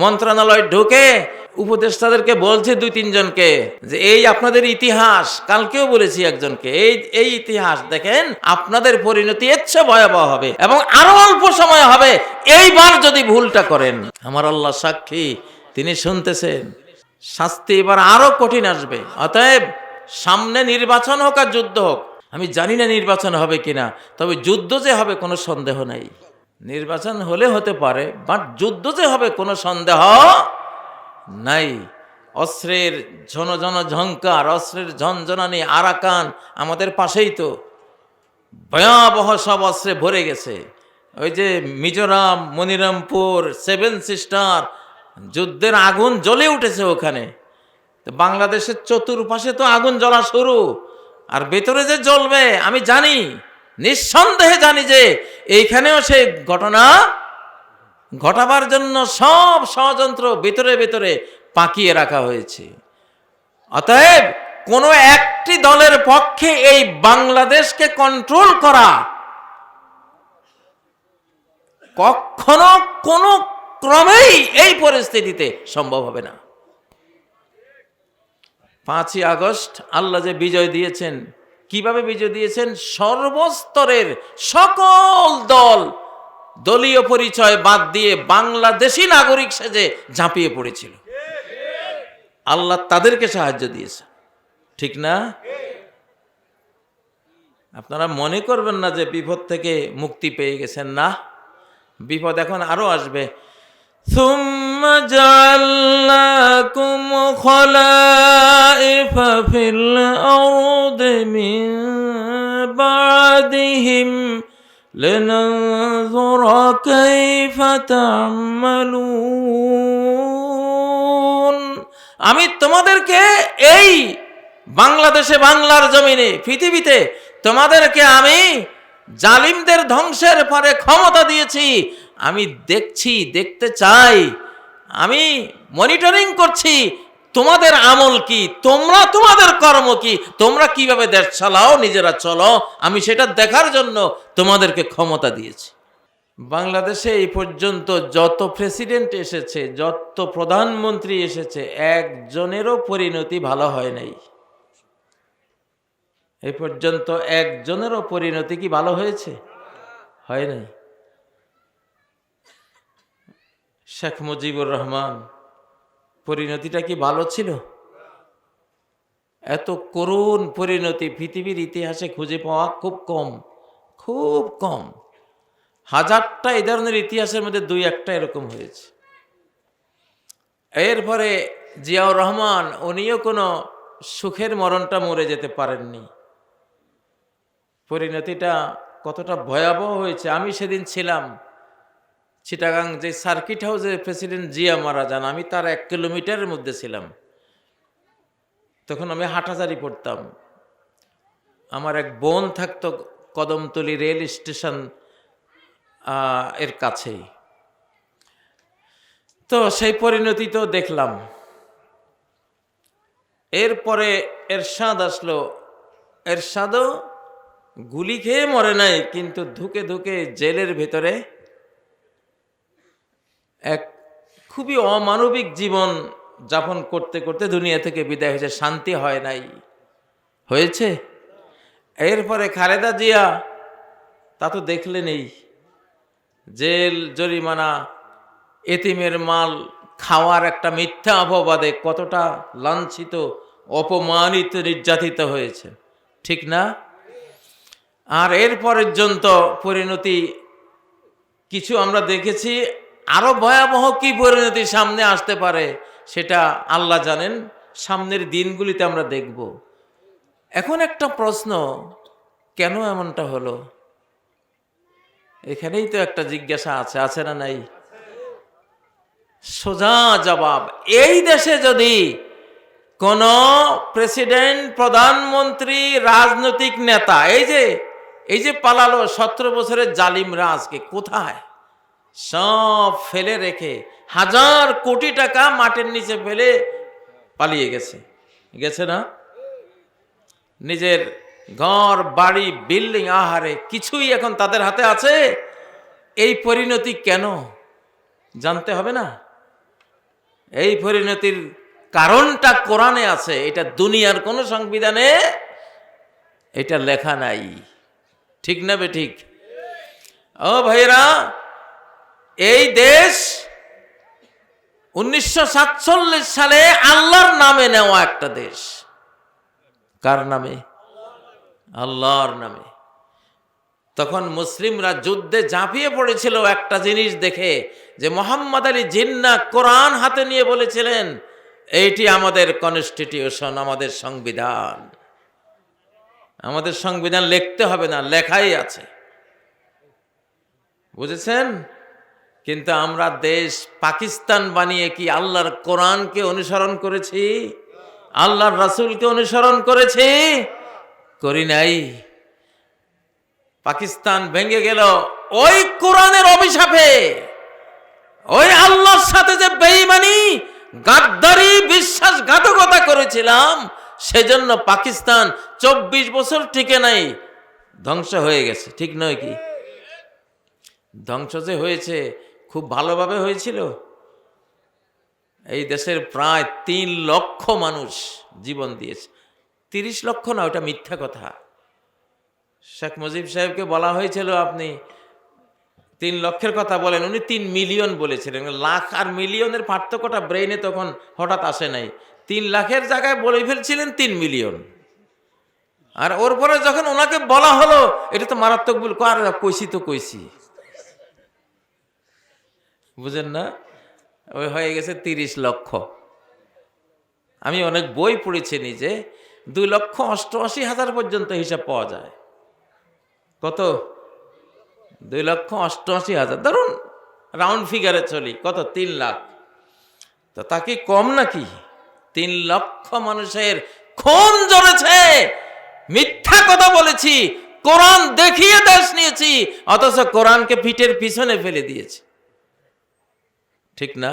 মন্ত্রণালয় ঢুকে উপদেষ্টাদেরকে বলছে দুই তিনজনকে যে, এই আপনাদের ইতিহাস, কালকেও বলেছি একজনকে, এই এই ইতিহাস দেখেন, আপনাদের পরিণতি চেয়ে ভয়াবহ হবে এবং আরও অল্প সময় হবে। এইবার যদি ভুলটা করেন। আমার আল্লাহ সাক্ষী, তিনি শুনতেছেন। শাস্তি এবার আরও কঠিন আসবে। অতএব সামনে নির্বাচন হোক আর যুদ্ধ হোক, আমি জানি না নির্বাচন হবে কিনা, তবে যুদ্ধ যে হবে কোনো সন্দেহ নাই। নির্বাচন হলে হতে পারে বাট যুদ্ধ যে হবে কোনো সন্দেহ নাই। অস্ত্রের ঝন ঝন ঝঙ্কার অস্ত্রের ঝনঝনানি, আরাকান আমাদের পাশেই তো। ভয়াবহ সব অস্ত্রে ভরে গেছে। ওই যে মিজোরাম, মনিরামপুর, সেভেন সিস্টার, যুদ্ধের আগুন জ্বলে উঠেছে ওখানে। তো বাংলাদেশের চতুর্পাশে তো আগুন জ্বলা শুরু, আর ভেতরে যে জ্বলবে, আমি জানি। নিঃসন্দেহে জানি যে এইখানেও সেই ঘটনা ঘটাবার জন্য সব ষড়যন্ত্র ভেতরে ভেতরে পাকিয়ে রাখা হয়েছে। অতএব কোনো একটি দলের পক্ষে এই বাংলাদেশকে কন্ট্রোল করা কখনো কোনো ক্রমেই এই পরিস্থিতিতে সম্ভব হবে না। পাঁচই আগস্ট আল্লাহ যে বিজয় দিয়েছেন কীভাবে বিজয় দিয়েছেন? সর্বস্তরের সকল দল দলীয় পরিচয় বাদ দিয়ে বাংলাদেশি নাগরিক সেজে ঝাঁপিয়ে পড়েছিল। আল্লাহ তাদেরকে সাহায্য দিয়েছে। ঠিক না? আপনারা মনে করবেন না যে বিপদ থেকে মুক্তি পেয়ে গেছেন। না, বিপদ এখন আরও আসবে। ثم جعلناكم خلائف في الأرض من بعدهم لننظر كيف تعملون আমি তোমাদেরকে এই বাংলাদেশে বাংলার জমিনে পৃথিবীতে তোমাদেরকে আমি জালিমদের ধ্বংসের পরে ক্ষমতা দিয়েছি আমি দেখছি, দেখতে চাই। আমি মনিটরিং করছি, তোমাদের আমল কি? তোমরা তোমাদের কর্ম কি? তোমরা কীভাবে দেশ চালাও? নিজেরা চলো। আমি সেটা দেখার জন্য তোমাদেরকে ক্ষমতা দিয়েছি। বাংলাদেশে এই পর্যন্ত যত প্রেসিডেন্ট এসেছে, যত প্রধানমন্ত্রী এসেছে, একজনেরও পরিণতি ভালো হয় নাই। এই পর্যন্ত একজনেরও পরিণতি কি ভালো হয়েছে? হয় নাই। শেখ মুজিবুর রহমান, পরিণতিটা কি ভালো ছিল? এত করুণ পরিণতি পৃথিবীর ইতিহাসে খুঁজে পাওয়া খুব কম খুব কম। হাজারটা এই ধরনের ইতিহাসের মধ্যে দুই একটা এরকম হয়েছে। এরপরে জিয়াউর রহমান, উনিও কোনো সুখের মরণটা মরে যেতে পারেননি। পরিণতিটা কতটা ভয়াবহ হয়েছে, আমি সেদিন ছিলাম। চিটাগাং যে সার্কিট হাউসে প্রেসিডেন্ট জিয়া মারা যান আমি তার এক কিলোমিটারের মধ্যে ছিলাম। তখন আমি হাঁটাচারি পড়তাম। আমার এক বোন থাকতো কদমতলি রেল স্টেশনের কাছেই। তো সেই পরিণতি তো দেখলাম। এরপরে এরশাদ আসলো। এরশাদও গুলি খেয়ে মরে নাই, কিন্তু ধুকে ধুকে জেলের ভেতরে এক খুবই অমানবিক জীবন যাপন করতে করতে দুনিয়া থেকে বিদায় হয়েছে, শান্তি হয় নাই। হয়েছে? এরপরে খালেদা জিয়া, তা তো দেখলেনই, জেল, জরিমানা, এতিমের মাল, খাওয়ার একটা মিথ্যা অপবাদে কতটা লাঞ্ছিত, অপমানিত, নির্যাতিত হয়েছে। ঠিক না? আর এর পর্যন্ত পরিণতি কিছু আমরা দেখেছি আরও ভয়াবহ কি পরিণতি সামনে আসতে পারে সেটা আল্লাহ জানেন। সামনের দিনগুলিতে আমরা দেখব। এখন একটা প্রশ্ন, কেন এমনটা হলো? এখানেই তো একটা জিজ্ঞাসা আছে আছে না নাই? সোজা জবাব, এই দেশে যদি কোন প্রেসিডেন্ট, প্রধানমন্ত্রী, রাজনৈতিক নেতা, এই যে এই যে পালালো সতেরো বছরের জালিমরা আজকে কোথায়? সব ফেলে রেখে হাজার কোটি টাকা মাটির নিচে ফেলে পালিয়ে গেছে। গেছে না? নিজের ঘর, বাড়ি বিল্ডিং আহারে কিছুই এখন তাদের হাতে আছে। এই পরিণতি কেন? জানতে হবে না। এই পরিণতির কারণটা কোরআনে আছে, এটা দুনিয়ার কোনো সংবিধানে এটা লেখা নাই। ঠিক না বে ঠিক? ও ভাইরা এই দেশ উনিশশো সাতচল্লিশ সালে আল্লাহর নামে নেওয়া একটা দেশ। কার নামে? আল্লাহর নামে। তখন মুসলিমরা যুদ্ধে ঝাঁপিয়ে পড়েছিল একটা জিনিস দেখে যে মোহাম্মদ আলী জিন্না কোরআন হাতে নিয়ে বলেছিলেন, এইটি আমাদের কনস্টিটিউশন আমাদের সংবিধান। আমাদের সংবিধান লিখতে হবে না, লেখাই আছে। বুঝেছেন? কিন্তু আমরা দেশ পাকিস্তান বানিয়ে কি আল্লাহর কোরআনকে অনুসরণ করেছি? আল্লাহর রাসূলকে অনুসরণ করেছি? করি নাই। পাকিস্তান ভেঙে গেল ওই কোরআনের অভিশাপে। ওই আল্লাহর সাথে যে বেঈমানি, গাদ্দারি, বিশ্বাসঘাতকতা করেছিলাম, সেজন্য পাকিস্তান চব্বিশ বছর টিকে নাই। ধ্বংস হয়ে গেছে, ঠিক নয় কি? ধ্বংস যে হয়েছে খুব ভালোভাবে হয়েছিল। এই দেশের প্রায় তিন লক্ষ মানুষ জীবন দিয়েছে। তিরিশ লক্ষ না, ওটা মিথ্যা কথা। শেখ মুজিব সাহেবকে বলা হয়েছিল আপনি তিন লক্ষের কথা বলেন, উনি তিন মিলিয়ন বলেছিলেন। লাখ আর মিলিয়নের পার্থক্যটা ব্রেইনে তখন হঠাৎ আসে নাই। তিন লাখের জায়গায় বলে ফেলছিলেন তিন মিলিয়ন। আর ওর পরে যখন ওনাকে বলা হলো, এটা তো মারাত্মক ভুল আর কইছি তো কইছি। বুঝেন না? ওই হয়ে গেছে তিরিশ লক্ষ। আমি অনেক বই পড়েছি নিজে, দুই লক্ষ অষ্টআশি হাজার পর্যন্ত হিসাব পাওয়া যায়। কত? দুই লক্ষ অষ্টআশি হাজার। ধরুন রাউন্ড ফিগারে চলি, কত? তিন লাখ। তো তা কি কম নাকি? তিন লক্ষ মানুষের খুন জড়েছে। মিথ্যা কথা বলেছি, কোরআন দেখিয়ে দেশ নিয়েছি, অথচ কোরআনকে পিঠের পিছনে ফেলে দিয়েছি। ঠিক না?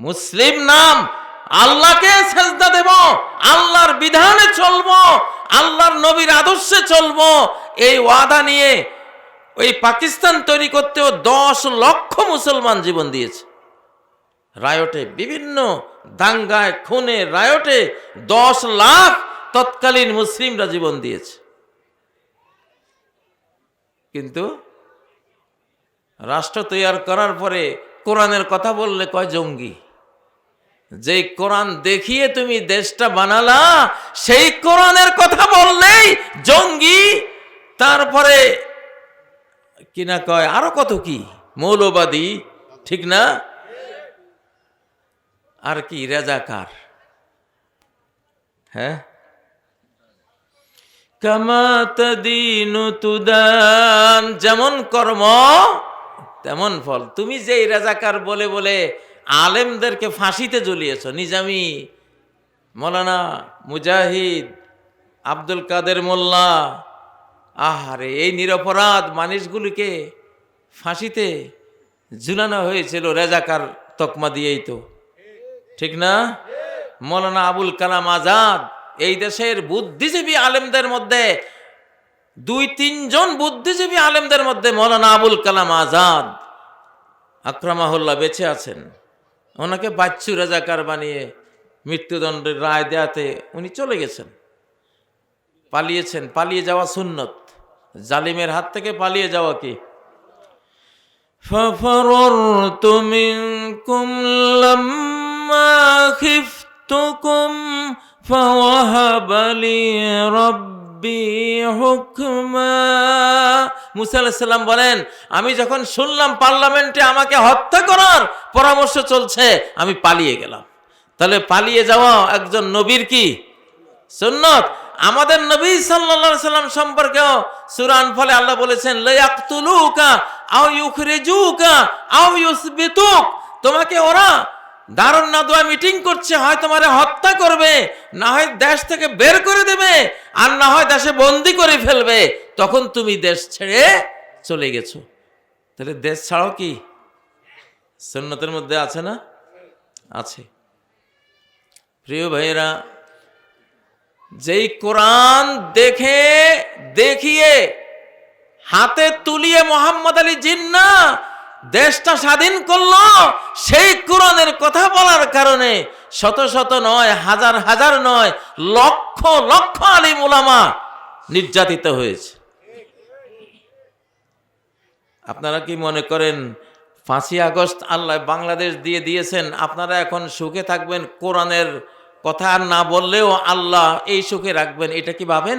মুসলিম নাম, আল্লাহকে সেজদা দেব, আল্লাহর বিধানে চলবো, আল্লাহর নবীর আদর্শে চলবো। এই ওয়াদা নিয়ে ওই পাকিস্তান তৈরি করতেও দশ লক্ষ মুসলমান জীবন দিয়েছে। রায়টে, বিভিন্ন দাঙ্গায়, খুনে, রায়টে দশ লাখ তৎকালীন মুসলিমরা জীবন দিয়েছে। কিন্তু রাষ্ট্র তৈরি করার পরে কোরআনের কথা বললে কয় জঙ্গি? যে কোরআন দেখিয়ে তুমি দেশটা বানালা, সেই কোরআনের কথা বললেই জঙ্গি। তারপরে কিনা কয়, আরও কত কি? মৌলবাদী, ঠিক না? আর কি, রাজাকার। হ্যাঁ? কামাতদিনু তুদান, যেমন কর্ম তেমন ফল। তুমি যে রেজাকার বলে বলে আলেমদেরকে ফাঁসিতে জ্বলিয়েছ, নিজামি, মৌলানা মুজাহিদ, আব্দুল কাদের মোল্লা, আহারে, এই নিরপরাধ মানুষগুলিকে ফাঁসিতে ঝুলানো হয়েছিল রেজাকার তকমা দিয়েই তো। ঠিক না? মৌলানা আবুল কালাম আজাদ, এই দেশের বুদ্ধিজীবী আলেমদের মধ্যে দুই তিনজন বুদ্ধিজীবী আলেমদের মধ্যে মৌলানা আবুল কালাম আজাদ আক্রমাহুল্লাহ বেঁচে আছেন ওনাকে বাচ্চু রাজাকার বানিয়ে মৃত্যুদণ্ডের রায় দেয়াতে উনি চলে গেছেন পালিয়েছেন পালিয়ে যাওয়া সুন্নত জালিমের হাত থেকে পালিয়ে যাওয়া কি ففررت منكم لما خفتكم فوهب لي ربي রব্বি হুকমা। মুসা সাল্লাম বলেন, আমি যখন শুনলাম পার্লামেন্টে আমাকে হত্যা করার পরামর্শ চলছে, আমি পালিয়ে গেলাম। তাহলে পালিয়ে যাওয়া একজন নবীর কি? সুন্নত। আমাদের নবী সাল্লা সাল্লাম সম্পর্কেও সুরান ফলে আল্লাহ বলেছেন লয়াকুলুকা আও ইউখরেজুকা আও ইউসবিতুক। তোমাকে ওরা দারুণ নাদুয়া মিটিং করছে, হয় তোমারে হত্যা করবে, না হয় দেশ থেকে বের করে দেবে, আর না হয় দেশে বন্দি করে ফেলবে, তখন তুমি দেশ ছেড়ে চলে গেছো। তাহলে দেশ ছাড়ো কি সুন্নতের মধ্যে আছে না? আছে। প্রিয় ভাইয়েরা, যেই কোরআন দেখে, দেখিয়ে, হাতে তুলিয়ে মোহাম্মদ আলী জিন্না দেশটা স্বাধীন করল, সেই কোরআনের কথা বলার কারণে শত শত নয়, হাজার হাজার নয়, লক্ষ লক্ষ আলিম ওলামা নির্যাতিত হয়েছে। আপনারা কি মনে করেন, পাঁচই আগস্ট আল্লাহ বাংলাদেশ দিয়ে দিয়েছেন, আপনারা এখন সুখে থাকবেন? কোরআনের কথা না বললেও আল্লাহ এই সুখে রাখবেন, এটা কি ভাবেন?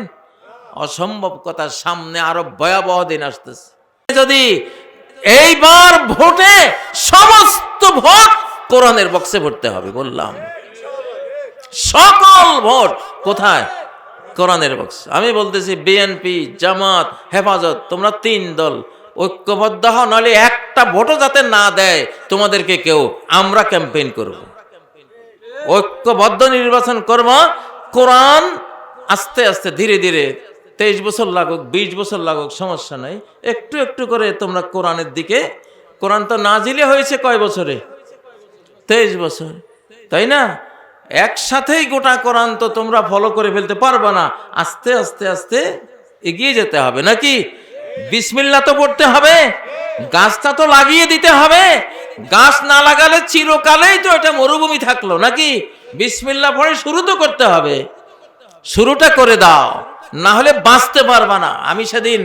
অসম্ভব কথা, সামনে আরও ভয়াবহ দিন আসতেছে। যদি এইবার ভোটে সমস্ত ভোট কোরআনের বক্সে ভরতে হবে, বললাম। সকল ভোট কোথায়? কোরআনের বক্স। আমি বলতেছি বিএনপি জামাত, হেফাজত, তোমরা তিন দল। ঐক্যবদ্ধ হও, নাহলে একটা ভোটও যাতে না দেয়, তোমাদেরকে কেউ, আমরা ক্যাম্পেইন করব। ঐক্যবদ্ধ নির্বাচন করব, কোরআন আস্তে আস্তে, ধীরে ধীরে তেইশ বছর লাগুক, বিশ বছর লাগুক, সমস্যা নাই। একটু একটু করে তোমরা কোরআনের দিকে, কোরআন তো নাজিলে হয়েছে কয় বছরে? তেইশ বছর। তাই না? একসাথেই গোটা কোরআন তো তোমরা ফলো করে ফেলতে পারবে না। আস্তে আস্তে আস্তে এগিয়ে যেতে হবে নাকি? বিসমিল্লা তো পড়তে হবে, গাছটা তো লাগিয়ে দিতে হবে। গাছ না লাগালে চিরকালেই তো এটা মরুভূমি থাকল নাকি? বিসমিল্লা পড়ে শুরু তো করতে হবে। শুরুটা করে দাও। না হলে বাঁচতে পারবা না। আমি সেদিন